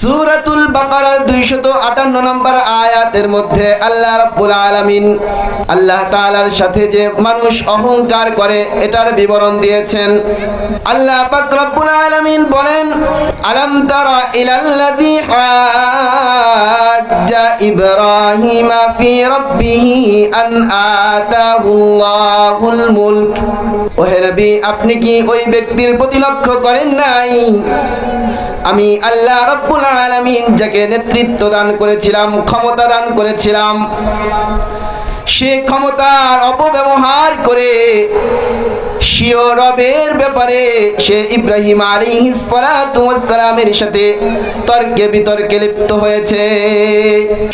সূরাতুল বাকারার 258 নম্বর আয়াতের মধ্যে আল্লাহ রাব্বুল আলামিন আল্লাহ তাআলার সাথে যে মানুষ অহংকার করে, এটার বিবরণ দিয়েছেন। আল্লাহ পাক রব্বুল আলামিন বলেন, আলাম তারা ইলাল্লাযী হাজ্জা ফি রাব্বিহি আন আতাহুল্লাহুল মুলক। ওহে নবী, আপনি কি ওই ব্যক্তির প্রতি লক্ষ্য করেন নাই? আমি আল্লাহ রব্বুল আলামিন যাকে নেতৃত্ব দান করেছিলাম, ক্ষমতা দান করেছিলাম, সে ক্ষমতার অপব্যবহার করে সিও রবের ব্যাপারে সে ইব্রাহিম ওয়াস সালামের সাথে তর্কে বিতর্কে লিপ্ত হয়েছে।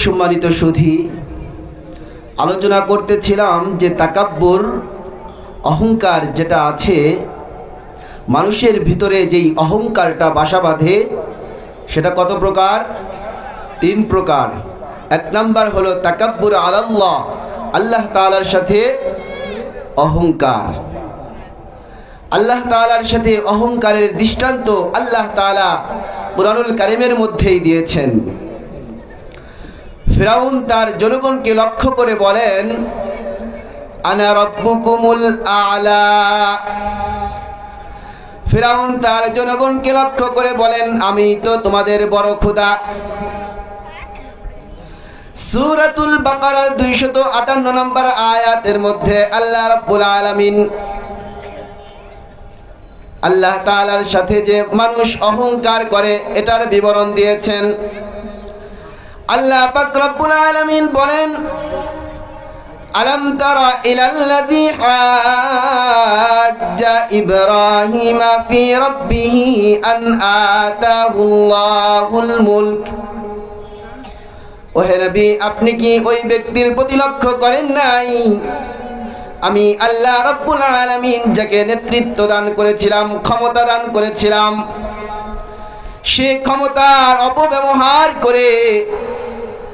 সম্মানিত সুধি, আলোচনা করতেছিলাম যে তাকাব্বুর অহংকার যেটা আছে মানুষের ভিতরে যেই অহংকারটা বাসা বাঁধে, সেটা কত প্রকার? তিন প্রকার। এক নাম্বার হলো তাকাব্বুর আলাল্লাহ, আল্লাহ তাআলার সাথে অহংকার। আল্লাহ তাআলার সাথে অহংকারের দৃষ্টান্ত আল্লাহ তাআলা কুরআনুল কারিমের মধ্যেই দিয়েছেন। ফিরাউন তার জনগণকে লক্ষ্য করে বলেন, আনা রব্বুকুমুল আলা। ফিরাউন তার জনগণকে লক্ষ্য করে বলেন, আমি তো তোমাদের বড় খোদা সূরাতুল বাকারার 258 নম্বর আয়াতের মধ্যে আল্লাহ রাব্বুল আলামিন আল্লাহ তাআলার সাথে যে মানুষ অহংকার করে, এটার বিবরণ দিয়েছেন। আল্লাহ পাক রব্বুল আলামিন বলেন আলম তারা ইলাল্লাযী হাজ্জা ইব্রাহিমা ফি রাব্বিহি আন আতাহুল্লাহুল মুলক। ওহে নবী, আপনি কি ওই ব্যক্তির প্রতি লক্ষ্য করেন নাই? আমি আল্লাহ রব্বুল আলামিন যাকে নেতৃত্ব দান করেছিলাম, ক্ষমতা দান করেছিলাম, সে ক্ষমতার অপব্যবহার করে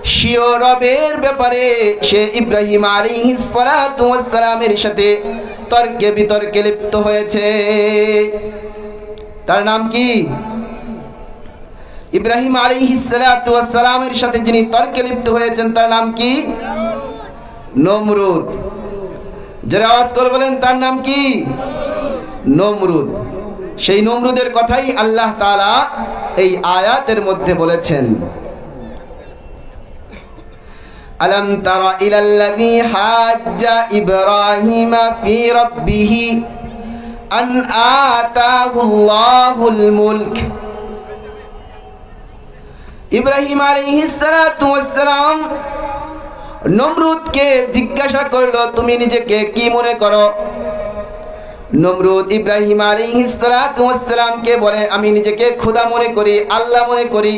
সিও রবের ব্যাপারে সে ইব্রাহিম ওয়াস সালামের সাথে তর্কে বিতর্কে লিপ্ত হয়েছে। তার নাম কি? ইব্রাহিম ওয়াস সালামের সাথে যিনি তর্কে লিপ্ত হয়েছেন, তার নাম কি? নমরুদ। যারা আওয়াজ করে বলেন, তার নাম কি? নমরুদ। সেই নমরুদের কথাই আল্লাহ তাআলা এই আয়াতের মধ্যে বলেছেন। আলম তারা ইলাল্লাযী হাজ্জা ইব্রাহিমা ফি রাব্বিহি আন আতাহুল্লাহুল মুলক। ইব্রাহিম আলাইহিসসালাম নমরুদকে জিজ্ঞাসা করল, তুমি নিজেকে কি মনে করো? নমরুদ ইব্রাহিম আলাইহিসসালামকে বলে, আমি নিজেকে খুদা মনে করি, আল্লাহ মনে করি।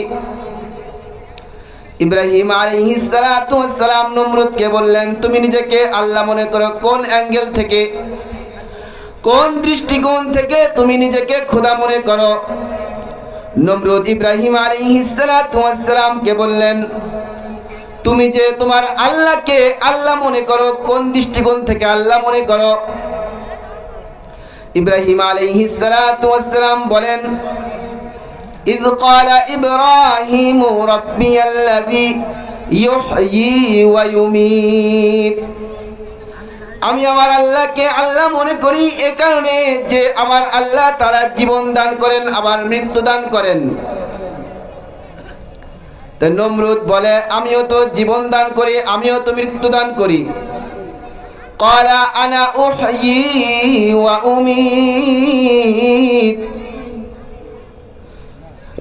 ইব্রাহিম আলাইহিসসালাম নমরুদকে বললেন, তুমি নিজেকে আল্লাহ মনে করো, কোন অ্যাঙ্গেল থেকে, কোন দৃষ্টিকোণ থেকে তুমি নিজেকে খোদা মনে করো? নমরুদ ইব্রাহিম আলাইহিসসালামকে বললেন, তুমি যে তোমার আল্লাহকে আল্লাহ মনে করো, কোন দৃষ্টিকোণ থেকে আল্লাহ মনে করো? ইব্রাহিম আলাইহিসসালাম বলেন إذ قال إبراهيم ربي الذي يحيي ويميت আমি আমার আল্লাহকে আল্লাহ মনে করি এ কারণে যে আমার আল্লাহ তারা জীবন দান করেন আবার মৃত্যু দান করেন তো নমরুদ বলে আমিও তো জীবন দান করি আমিও তো মৃত্যু দান করি কলা আনা উহয়ি ওয়া উমিত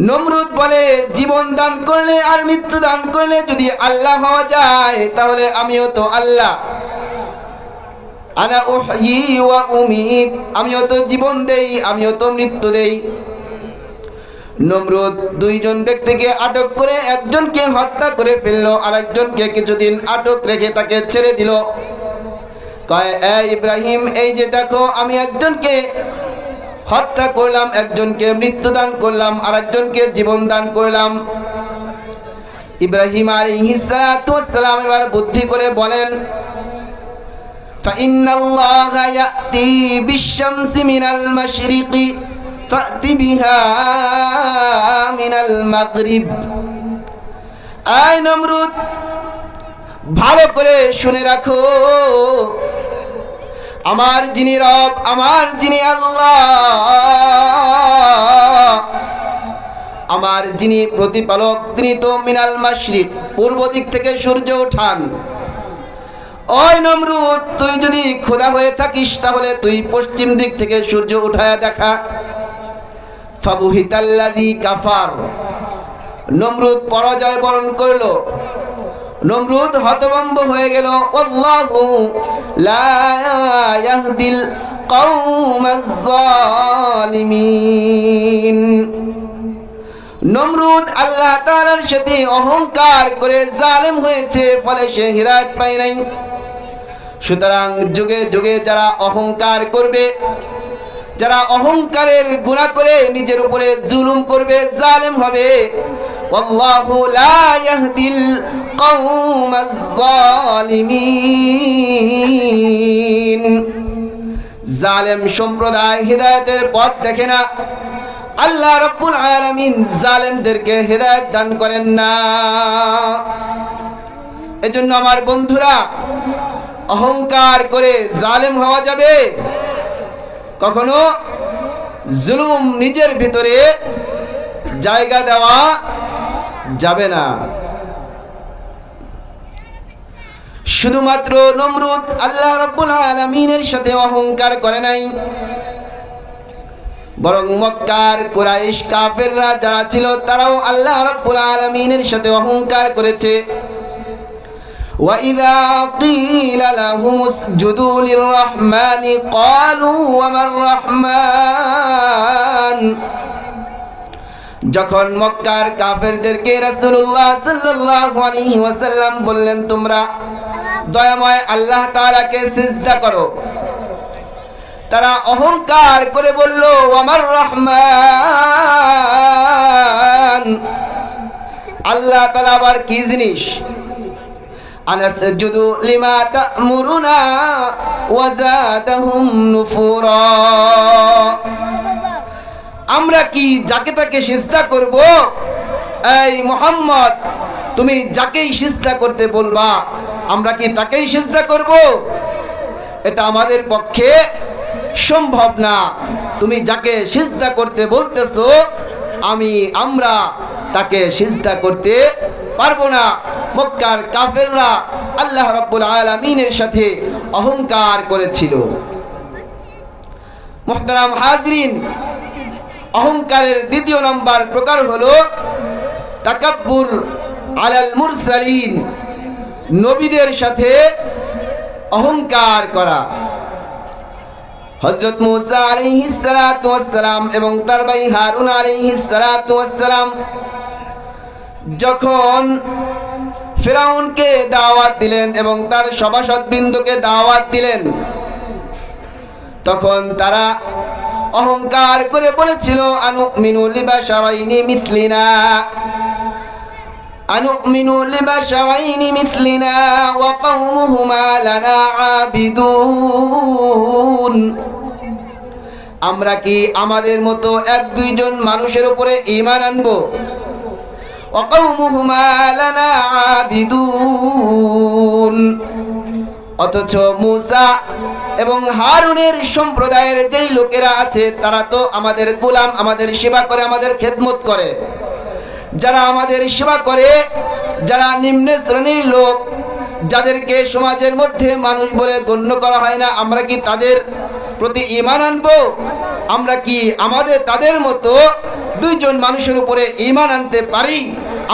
নমরুদ বলে, জীবন দান করলে আর মৃত্যু দান করলে যদি আল্লাহ হওয়া যায়, তাহলে আমিও তো আল্লাহ। আনা ওয়া উমিত, আমিও তো জীবন দেই, আমিও তো মৃত্যু দেই। নমরুদ দুইজন ব্যক্তিকে আটক করে একজনকে হত্যা করে ফেলল আর একজনকে কিছুদিন আটক রেখে তাকে ছেড়ে দিল। কয়, এ ইব্রাহিম, এই যে দেখো, আমি একজনকে হত্যা করলাম একজনকে মৃত্যু দান করলাম আর একজনকে জীবন দান করলাম ইব্রাহিম আলাইহিসসালাম এবার বুদ্ধি করে বলেন فإن الله يأتي بالشمس من المشرق فأت بها من المغرب আয় নমরুদ ভালো করে শুনে রাখো আমার যিনি রব, আমার যিনি আল্লাহ। আমার যিনি প্রতিপালক, তিনি তো মিনাল মাশরিক, পূর্ব দিক থেকে সূর্য ওঠান ওই নমরুদ, তুই যদি খোদা হয়ে থাকিস, তাহলে তুই পশ্চিম দিক থেকে সূর্য উঠায়া দেখা। ফাবুহিতাল্লাযী কাফার। নমরুদ পরাজয় বরণ করল। নমরুদ হতভম্ব হয়ে গেল। আল্লাহু লা ইয়াহদিল কওমাজ জালিমিন নমরুদ আল্লাহ তাআলার সাথে অহংকার করে জালেম হয়েছে, ফলে সে হিদায়াত পায় নাই। সুতরাং যুগে যুগে যারা অহংকার করবে, যারা অহংকারের গুণা করে নিজের উপরে জুলুম করবে, জালেম হবে। আল্লাহু লা ইয়াহদিল কওমাজ জালিমিন জালেম সম্প্রদায় হিদায়াতের পথ দেখে না। আল্লাহ রব্বুল আলামিন জালেমদেরকে হেদায়েত দান করেন না। এজন্য আমার বন্ধুরা, অহংকার করে জালেম হওয়া যাবে। কখনো জুলুম নিজের ভিতরে জায়গা দেওয়া যাবে না শুধুমাত্র নমরুদ আল্লাহ রব্বুল আলামিনের সাথে অহংকার করে নাই বরং মক্কার কুরাইশ কাফেররা যারা ছিল তারাও আল্লাহ রাব্বুল আলামিনের সাথে অহংকার করেছে وإذا قيل لهم اسجدوا للرحمن قالوا وما الرحمن যখন মক্কার কাফেরদেরকে রাসূলুল্লাহ সাল্লাল্লাহু আলাইহি ওয়াসাল্লাম বললেন, তোমরা দয়াময় আল্লাহ তাআলাকে সিজদা করো। তারা অহংকার করে বলল আমার রহমান, আল্লাহ তালা আবার কি জিনিস? আনাসজুদু লিমা তা'মুরুনা ওয়া যাদাহুম নুফুরা। আমরা কি যাকে তাকে সিজদা করব? এই মোহাম্মদ, তুমি যাকেই সিজদা করতে বলবা, আমরা কি তাকেই সিজদা করব? এটা আমাদের পক্ষে সম্ভব না। তুমি যাকে সিজদা করতে বলতেছো, আমি, আমরা তাকে সিজদা করতে পারব না। মক্কার কাফেররা আল্লাহ রাব্বুল আলামিনের সাথে অহংকার করেছিল। মুহতারাম হাজরিন অহংকারের দ্বিতীয় নম্বর প্রকার হলো তাকাব্বুর আলাল মুরসালিন, নবীদের সাথে অহংকার করা। হযরত মুসা ওয়াসসালাম এবং তার ভাই হারুন ওয়াসসালাম যখন ফেরাউনকে দাওয়াত দিলেন এবং তার সভাসদবৃন্দকে দাওয়াত দিলেন, তখন তারা অহংকার করে বলেছিল আনু মিনু লিবাশারাইনি মিথলিনা। আনুমিনু লিবাশারাইনি মিথলিনা ওয়া কওমুহুমা লানা আবিদুন। আমরা কি আমাদের মতো এক দুইজন মানুষের উপরে ইমান আনব? ওয়া কওমুহুমা লানা আবিদুন। অথচ মুসা এবং হারুনের সম্প্রদায়ের যেই লোকেরা আছে, তারা তো আমাদের গোলাম, আমাদের সেবা করে, আমাদের খেদমত করে। যারা আমাদের সেবা করে, যারা নিম্ন শ্রেণির লোক যাদেরকে সমাজের মধ্যে মানুষ বলে গণ্য করা হয় না, আমরা কি তাদের প্রতি ইমান আনব? আমরা কি আমাদের, তাদের মতো দুইজন মানুষের উপরে ইমান আনতে পারি?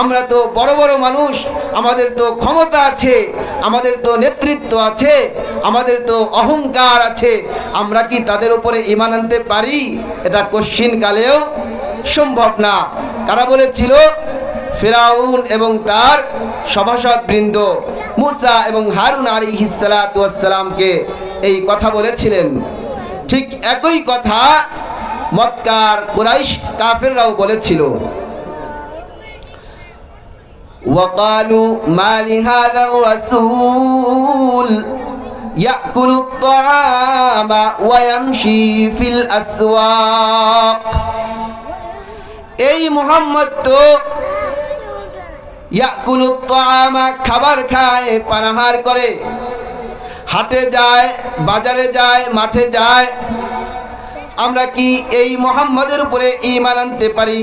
আমরা তো বড় বড় মানুষ, আমাদের তো ক্ষমতা আছে, আমাদের তো নেতৃত্ব আছে, আমাদের তো অহংকার আছে, আমরা কি তাদের উপরে ইমান আনতে পারি? এটা কশ্চিন কালেও সম্ভব না। কারা বলেছিল? ফেরাউন এবং তার সভাসদ বৃন্দ মুসা এবং হারুন আলী হিসালাতামকে এই কথা বলেছিলেন ঠিক একই কথা মক্কার কুরাইশ কাফেররাও বলেছিল وقالوا ما لهذا الرسول يأكل الطعام ويمشي في الأسواق এই মোহাম্মদ তো ইয়াকুলু তাআমা খাবার খায়, পানাহার করে। হাটে যায়, বাজারে যায়, মাঠে যায়। আমরা কি এই মোহাম্মদের উপরে ঈমান আনতে পারি?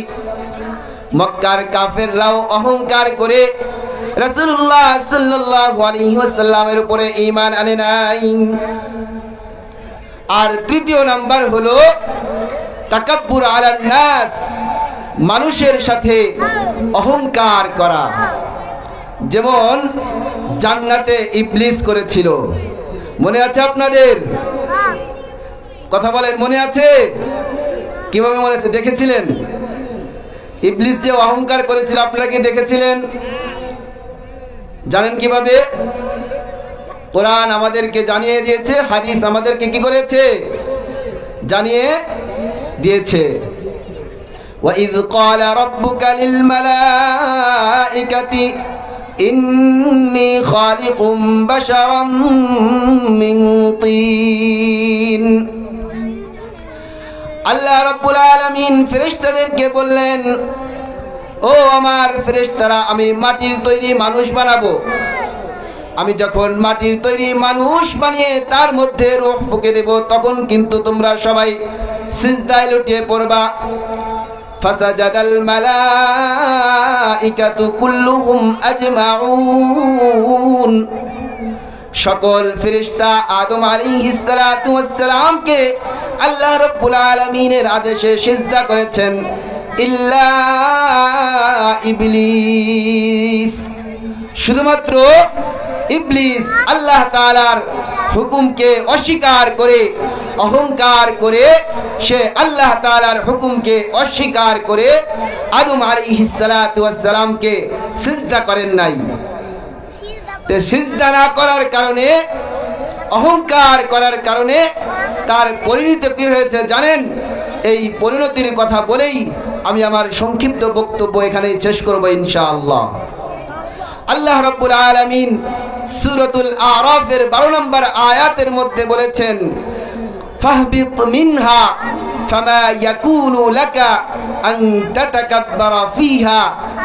মক্কার কাফেররাও অহংকার করে, রাসূলুল্লাহ সাল্লাল্লাহু আলাইহি উপরে ঈমান আনে নাই। আর তৃতীয় নাম্বার হলো, তাকাব্বুর আলান নাস মানুষের সাথে অহংকার করা। যেমন জান্নাতে ইবলিস করেছিল। মনে আছে আপনাদের? কথা বলেন, মনে আছে? কীভাবে মনে আছে? দেখেছিলেন? ইবলিস যে অহংকার করেছিল, আপনারা কি দেখেছিলেন? জানেন কীভাবে? কোরআন আমাদেরকে জানিয়ে দিয়েছে, হাদিস আমাদেরকে কি করেছে? জানিয়ে দিয়েছে। وإذ قال ربك للملائكة إني خالق بشرا من طين আল্লাহ রব্বুল আলামিন ফেরেশতাদেরকে বললেন ও আমার ফেরেশতারা আমি মাটির তৈরি মানুষ বানাবো আমি যখন মাটির তৈরি মানুষ বানিয়ে তার মধ্যে রূহ ফুঁকে দেব তখন কিন্তু তোমরা সবাই সিজদায় লুটিয়ে পড়বা فسجد الملائكة كلهم أجمعون সকল ফেরেশতা আদম আলাইহিস সালাতু ওয়াস সালামকে আল্লাহ রাব্বুল আলামিনের আদেশে সিজদা করেছেন ইল্লা ইবলিস শুধুমাত্র ইবলিস আল্লাহ তাআলার হুকুমকে অস্বীকার করে, অহংকার করে, সে আল্লাহ তালার হুকুমকে অস্বীকার করে আদম ওয়াস সালামকে সিজদা করেন নাই। তে সিজদা না করার কারণে, অহংকার করার কারণে তার পরিণতি কি হয়েছে জানেন? এই পরিণতির কথা বলেই আমি আমার সংক্ষিপ্ত বক্তব্য এখানে শেষ করব ইনশাআল্লাহ। আল্লাহ রাব্বুল আলামিন সূরাতুল আরাফের 12 নম্বর আয়াতের মধ্যে বলেছেন, ফাহবিত মিনহা ফামা ইয়াকুনু লাকা আন তাতাকাব্বারা ফিহা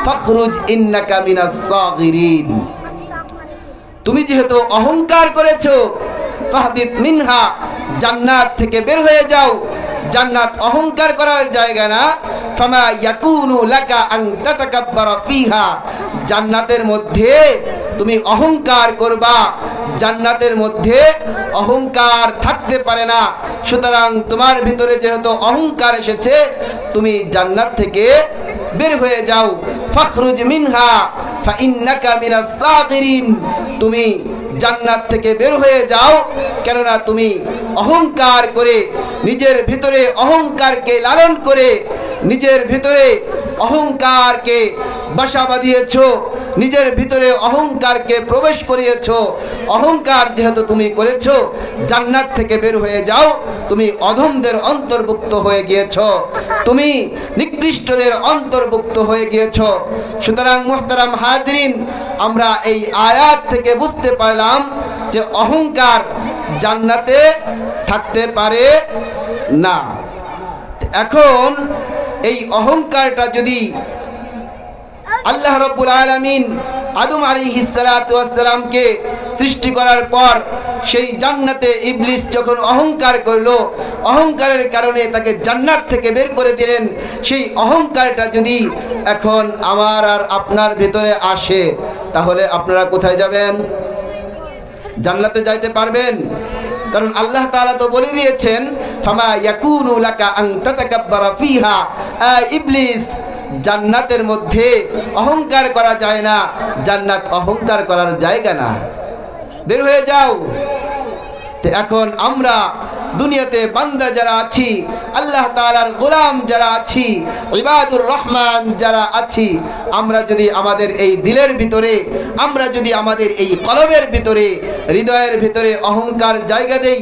ফাখরুজ ইন্নাকা মিনাস সাগিরিন। তুমি যেহেতু অহংকার করেছ, ফাহবিত মিনহা, জান্নাত থেকে বের হয়ে যাও। জান্নাত অহংকার করার জায়গা না। ফামা ইয়াকুনু লাকা আন তাতাকাব্বারা ফিহা। জান্নাতের মধ্যে তুমি অহংকার করবা। জান্নাতের মধ্যে অহংকার থাকতে পারে না। সুতরাং তোমার ভিতরে যেহেতু অহংকার এসেছে, তুমি জান্নাত থেকে বের হয়ে যাও। ফখরুজ মিনহা, ফাইন্নাকা মিনাস সাগিরিন। তুমি জান্নাত থেকে বের হয়ে যাও, কেননা তুমি অহংকার করে, নিজের ভিতরে অহংকারকে লালন করে, নিজের ভিতরে অহংকারকে বাসা বাঁধিয়েছ, নিজের ভিতরে অহংকারকে প্রবেশ করিয়েছ। অহংকার যেহেতু তুমি করেছ, জান্নাত থেকে বের হয়ে যাও, তুমি অধমদের অন্তর্ভুক্ত হয়ে গিয়েছ। তুমি নিকৃষ্টদের অন্তর্ভুক্ত হয়ে গিয়েছ। সুতরাং মুহতারাম হাজরিন, আমরা এই আয়াত থেকে বুঝতে পারলাম যে অহংকার জান্নাতে থাকতে পারে না। এখন এই অহংকারটা যদি আল্লাহ রব্বুল আলামিন আদম ওয়াস সালামকে সৃষ্টি করার পর সেই জান্নাতে ইবলিস যখন অহংকার করল, অহংকারের কারণে তাকে জান্নাত থেকে বের করে দিলেন, সেই অহংকারটা যদি এখন আমার আর আপনার ভেতরে আসে, তাহলে আপনারা কোথায় যাবেন? জান্নাতে যাইতে পারবেন? কারণ আল্লাহ তাআলা তো বলে দিয়েছেন ফামা ইয়াকুনু লাকা আন তাতাকাব্বারা ফিহা। ইবলিস, জান্নাতের মধ্যে অহংকার করা যায় না, জান্নাত অহংকার করার জায়গা না। বের হয়ে যাও। এখন আমরা দুনিয়াতে বান্দা যারা আছি, আল্লাহ তাআলার গোলাম যারা আছি, ইবাদুর রহমান যারা আছি, আমরা যদি আমাদের এই দিলের ভিতরে, আমরা যদি আমাদের এই কলবের ভিতরে, হৃদয়ের ভিতরে অহংকার জায়গা দেই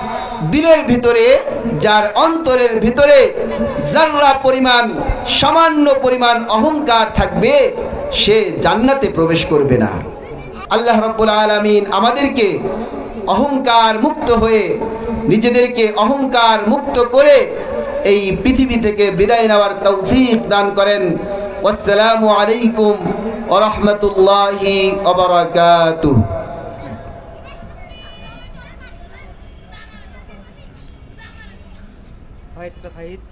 দিলের ভিতরে, যার অন্তরের ভিতরে জাররা পরিমাণ, সামান্য পরিমাণ অহংকার থাকবে, সে জান্নাতে প্রবেশ করবে না। আল্লাহ রব্বুল আলামিন আমাদেরকে অহংকার মুক্ত হয়ে, নিজেদেরকে অহংকার মুক্ত করে এই পৃথিবী থেকে বিদায় নেওয়ার তৌফিক দান করেন। আসসালামু আলাইকুম রাহমাতুল্লাহি height.